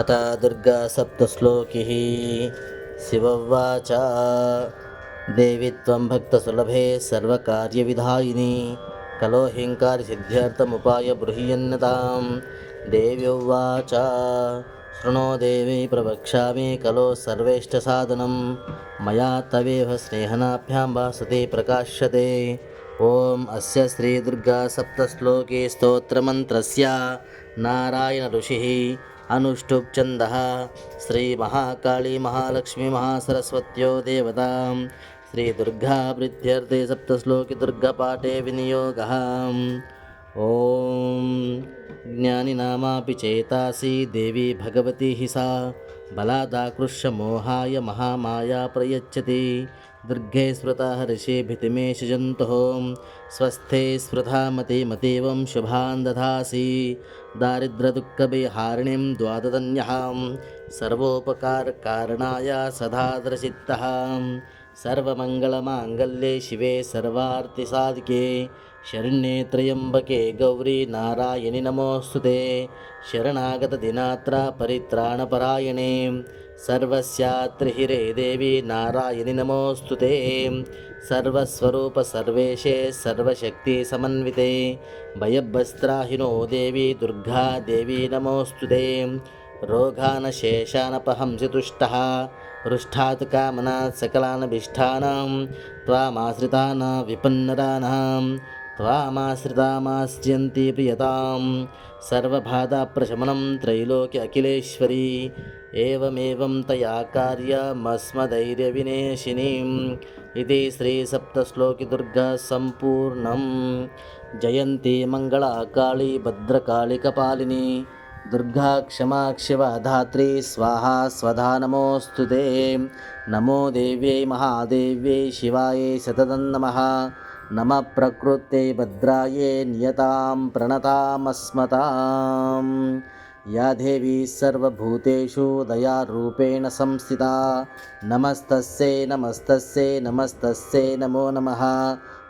अथ दुर्गा सप्तश्लोकिः शिववाच देवी त्वं भक्तसुलभे सर्वकार्यविधायिनी कलो हिङ्कारसिद्ध्यर्थमुपाय बृह्यन्नतां देव्योवाच शृणो देवी प्रवक्ष्यामि कलो सर्वेष्टसाधनं मया तवेव स्नेहनाभ्यां भासते प्रकाश्यते ॐ अस्य श्रीदुर्गासप्तश्लोके स्तोत्रमन्त्रस्य नारायणऋषिः अनुष्टुप् छन्दः श्रीमहाकाली महालक्ष्मी महासरस्वत्यो देवतां श्रीदुर्गाप्रीत्यर्थे सप्तश्लोके दुर्गापाठे विनियोगः ॐ ज्ञानिनामापि चेतासि देवी भगवती हि सा बलादाकृष्य मोहाय महामाया प्रयच्छति दुर्गे स्मृताः ऋषिभितिमे सृजन्तः स्वस्थे स्मृता मतिमतीवं शुभान् दधासि। दारिद्रदुःखविहारिणीं द्वादतन्यः सर्वोपकारकारणाय सदा द्रचित्तः सर्वमङ्गलमाङ्गल्ये शिवे सर्वार्तिसाधिके शरण्ये त्र्यम्बके गौरी नारायणि नमोऽस्तु ते शरणागतदिनात्रा परित्राणपरायणे सर्वस्यात्रिहिरे देवी नारायणि नमोऽस्तु ते सर्वस्वरूप सर्वेशे सर्वशक्तिसमन्विते भयभस्त्राहिनो देवी दुर्गा देवी नमोऽस्तु ते रोगानशेषानपहंसि तुष्टः హృష్టాత్ కామన సకలానభిష్టానాం త్వామాశ్రితానా విపన్నరాణాం త్వామాశ్రితామాశ్రయంతి ప్రియతాం సర్వబాధాప్రశమనం త్రైలోక్య అఖిలేశ్వరీ ఏమేవం తయా కార్యమస్మధైర్యవినేషిణీం ఇది శ్రీసప్తశ్లోకి దుర్గా సంపూర్ణం జయంతి మంగళాకాళీ భద్రకాళికపాలిని दुर्गा क्षमा शिवा स्वाहा स्वधा नमोऽस्तु ते। नमो देव्यै महादेव्यै शिवायै सततं नमः। नमः प्रकृत्यै भद्रायै नियतां प्रणतामस्मताम्। या देवी सर्वभूतेषु दयारूपेण संस्थिता। नमस्तस्यै नमस्तस्यै नमस्तस्यै नमो नमः।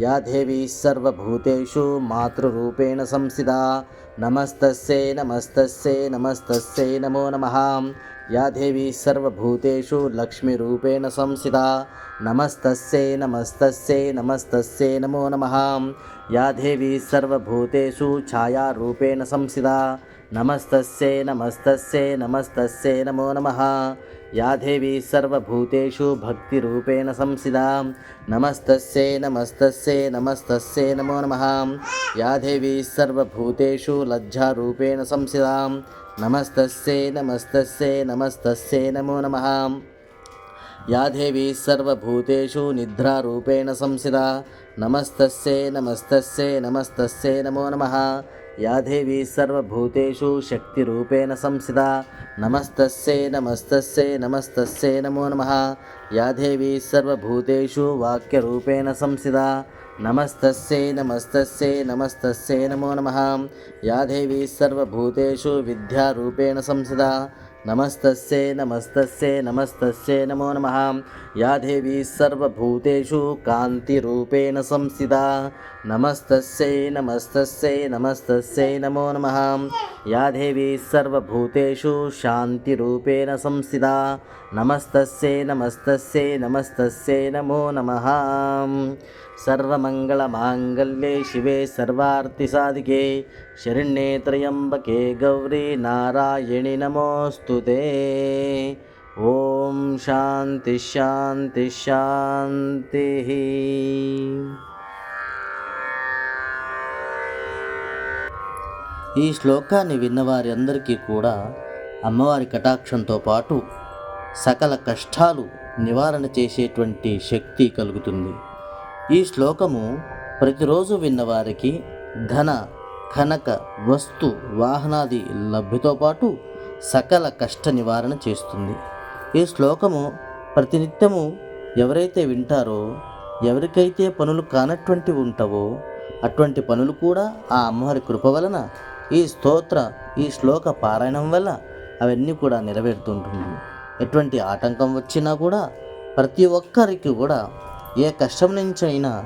या देवी सर्वभूतेषु मातृरूपेण संस्थिता नमस्तस्यै नमस्तस्यै नमस्तस्यै नमो नमः। या देवी सर्वभूतेषु लक्ष्मीरूपेण संस्थिता नमस्तस्यै नमस्तस्यै नमस्तस्यै नमो नमः। या देवी सर्वभूतेषु छायारूपेण संस्थिता नमस्तस्यै नमस्तस्यै नमस्तस्यै नमो नमः या देवी सर्वभूतेषु भक्तिरूपेण संस्थिता नमस्तस्यै नमस्तस्यै नमस्तस्यै नमो नमः या देवी सर्वभूतेषु लज्जारूपेण संस्थिता नमस्तस्यै नमस्तस्यै नमस्तस्यै नमो नमः యా దేవి సర్వభూతేషు నిద్రారూపేణ సంసిదా. నమస్తస్సే నమస్తస్సే నమస్తస్సే నమో నమ. యా దేవి సర్వభూతేషు శక్తిరూపేణ సంసిదా. నమస్తస్సే నమస్తస్సే నమస్తస్సే నమో నమ. యా దేవి సర్వభూతేషు వాక్యరూపేణ సంసిదా. నమస్తస్సే నమస్తస్సే నమస్తస్సే నమో నమ. యా సర్వభూతేషు విద్యారూపేణ సంసిదా. నమస్తస్సే నమస్తస్సే నమస్తస్సే నమో నమ. యా దేవీ సర్వభూతేషు కాంతిరూపేణ సంస్థిత నమస్తస్సై నమస్తస్సై నమస్తస్సై నమో నమ. యా దేవీ సర్వభూతేషు శాంతిరూపేణ సంస్థిత నమస్తస్సై నమస్తస్సై నమస్తస్సై నమో నమ. సర్వమంగళమాంగళ్యే శివే సర్వార్తిసాధికే శరణ్యే త్రయంబకే గౌరీ నారాయణి నమోస్తు. नमोऽस्तु ते ॐ शान्ति शान्ति शान्तिः ఈ శ్లోకాన్ని విన్నవారి అందరికీ కూడా అమ్మవారి కటాక్షంతో పాటు సకల కష్టాలు నివారణ చేసేటువంటి శక్తి కలుగుతుంది ఈ శ్లోకము ప్రతిరోజు విన్నవారికి ధన కనక వస్తు వాహనాది లబ్ధితో పాటు సకల కష్ట నివారణ చేస్తుంది. ఈ శ్లోకము ప్రతినిత్యము ఎవరైతే వింటారో ఎవరికైతే పనులు కానటువంటి ఉంటావో అటువంటి పనులు కూడా ఆ అమ్మవారి కృప వలన ఈ స్తోత్ర ఈ శ్లోక పారాయణం వల్ల అవన్నీ కూడా నెరవేరుతుంటుంది. ఎటువంటి ఆటంకం వచ్చినా కూడా ప్రతి ఒక్కరికి కూడా ఏ కష్టం నుంచి అయినా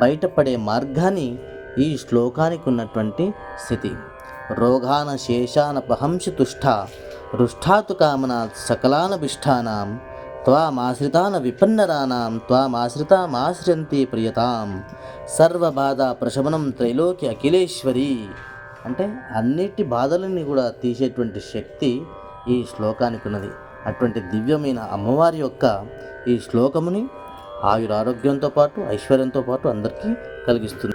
బయటపడే మార్గాన్ని ఈ శ్లోకానికి ఉన్నటువంటి స్థితి. రోగాన శేషాన పహంసి తుష్ట రుష్టాతు కామనాత్ సకలానభిష్టానాం త్వామాశ్రితాన విపన్నరానాం త్వామాశ్రితామాశ్రయంతి ప్రియతాం. సర్వబాధ ప్రశమనం త్రైలోకి అఖిలేశ్వరి. అంటే అన్నిటి బాధలని కూడా తీసేటువంటి శక్తి ఈ శ్లోకానికి ఉన్నది అటువంటి దివ్యమైన అమ్మవారి యొక్క ఈ శ్లోకముని ఆయురారోగ్యంతో పాటు ఐశ్వర్యంతో పాటు అందరికీ కలిగిస్తుంది.